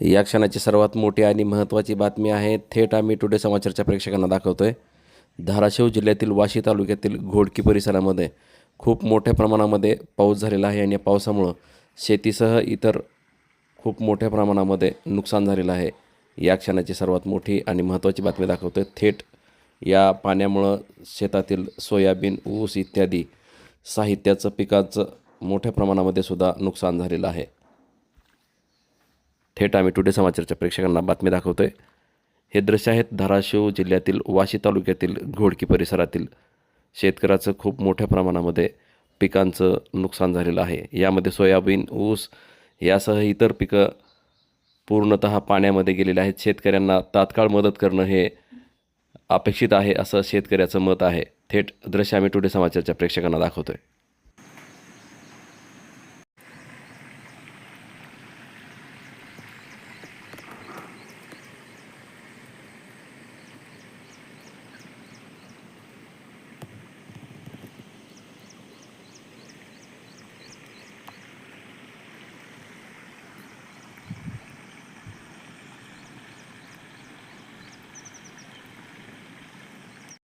या क्षणाची सर्वात मोठी आणि महत्त्वाची बातमी आहे थेट आम्ही टुडे समाचारच्या प्रेक्षकांना दाखवतोय. धाराशिव जिल्ह्यातील वाशी तालुक्यातील घोडकी परिसरामध्ये खूप मोठ्या प्रमाणामध्ये पाऊस झालेला आहे आणि या पावसामुळं शेतीसह इतर खूप मोठ्या प्रमाणामध्ये नुकसान झालेलं आहे. या क्षणाची सर्वात मोठी आणि महत्त्वाची बातमी दाखवतोय. थेट या पाण्यामुळं शेतातील सोयाबीन ऊस इत्यादी साहित्याचं पिकाचं मोठ्या प्रमाणामध्ये सुद्धा नुकसान झालेलं आहे. थेट आम्ही टुडे समाचारच्या प्रेक्षकांना बातमी दाखवतो आहे हे दृश्य आहेत धाराशिव जिल्ह्यातील वाशी तालुक्यातील घोडकी परिसरातील. शेतकऱ्याचं खूप मोठ्या प्रमाणामध्ये पिकांचं नुकसान झालेलं आहे. यामध्ये सोयाबीन ऊस यासह इतर पिकं पूर्णतः पाण्यामध्ये गेलेले आहेत. शेतकऱ्यांना तात्काळ मदत करणं हे अपेक्षित आहे असं शेतकऱ्याचं मत आहे. थेट दृश्य आम्ही टुडे समाचारच्या प्रेक्षकांना दाखवतो आहे